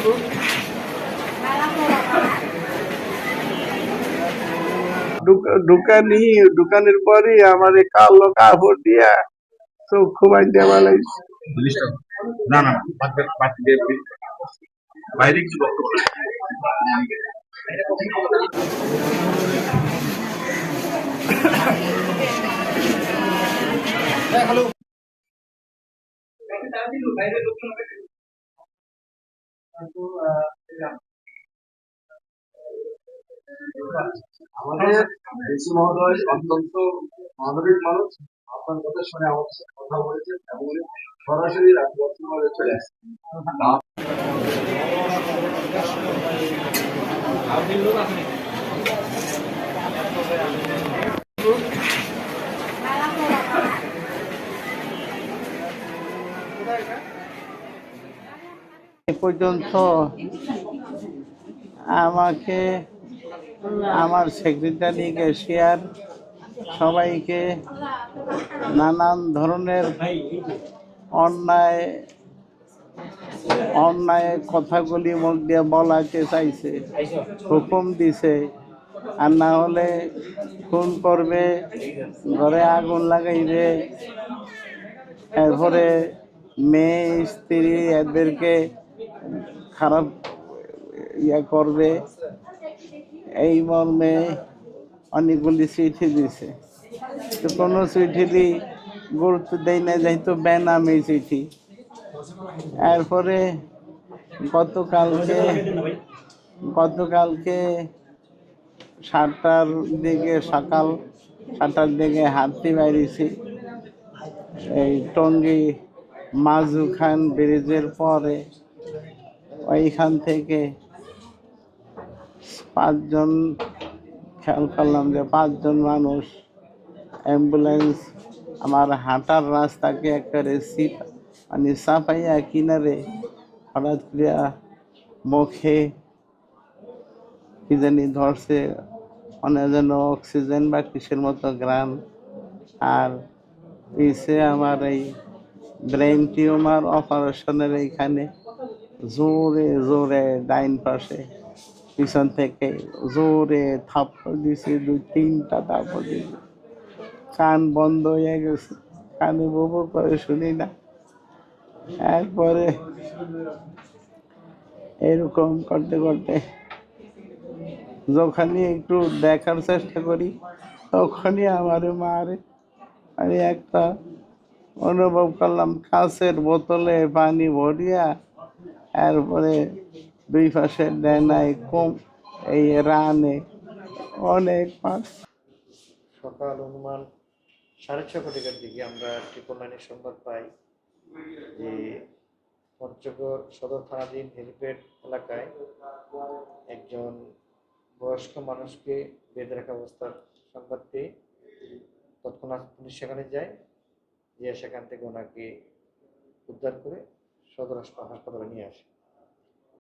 ঢুক- ঢুকানি ঢুকানোর পরে আমার এই কালো কাপড় দিয়া চোখ দিয়ে বানাইছে। পুলিশটা না না বাইরে আমাদের মহোদয় অত্যন্ত মানবিক মানুষ। আপনার কথা শুনে আমাদের সাথে কথা বলেছেন এবং সরাসরি চলে আসছেন। এ পর্যন্ত আমাকে আমার সেক্রেটারি ক্যাশিয়ার সবাইকে নানান ধরনের অন্যায় অন্যায় কথাগুলি মুখ দিয়ে বলাতে চাইছে, হুকুম দিছে। আর না হলে খুন করবে, ঘরে আগুন লাগাইবে। এরপরে মেয়ে, স্ত্রী, এদেরকে খারাপ ইয়া করবে। এই মর্মে অনেকগুলি চিঠি দিছে। তো কোনো চিঠি গুরুত্ব দেয় না যেহেতু বেনামি চিঠি। এরপরে গতকালকে গতকালকে সাতটার দিকে সকাল সাতটার দিকে হাতি বাইরেছি। এই টঙ্গী মাজু খান ব্রিজের পরে ওইখান থেকে পাঁচজন খেয়াল করলাম যে পাঁচজন মানুষ অ্যাম্বুলেন্স আমার হাঁটার রাস্তাকে একেবারে সিপ মানে সাফাইয়া কিনারে হঠাৎ করিয়া মুখে কি জানি ধরছে অনেক যেন অক্সিজেন বা কিসের মতো গ্রাম। আর পিছে আমার এই ব্রেন টিউমার অপারেশনের এইখানে জোরে জোরে ডাইন পাশে পিছন থেকে জোরে থাপ্পড় দিছে, দুই তিনটা থাপ্পড় দিছে। কান বন্ধ হয়ে গেছে। কানে ববু করে শুনি না। এরপরে এরকম করতে করতে যখনই একটু দেখার চেষ্টা করি, তখনই আমার মারে। আমি একটা অনুভব করলাম, কাঁচের বোতলে পানি ভরিয়া এরপরে দুই পাশে ডেনায় কম, এই রানে অনেক মাছ সকাল অনুমান সাড়ে ছ কোটিকার দিকে আমরা ট্রিপল লাইনের সংবাদ পাই যে পঞ্চগড় সদর থানাধীন হেলিপ্যাড এলাকায় একজন বয়স্ক মানুষকে বেঁধে রাখা অবস্থার সংবাদ পেয়ে তৎক্ষণাৎ পুলিশ সেখানে যায়, গিয়ে সেখান থেকে ওনাকে উদ্ধার করে সদর হাসপাতালে নিয়ে আসে।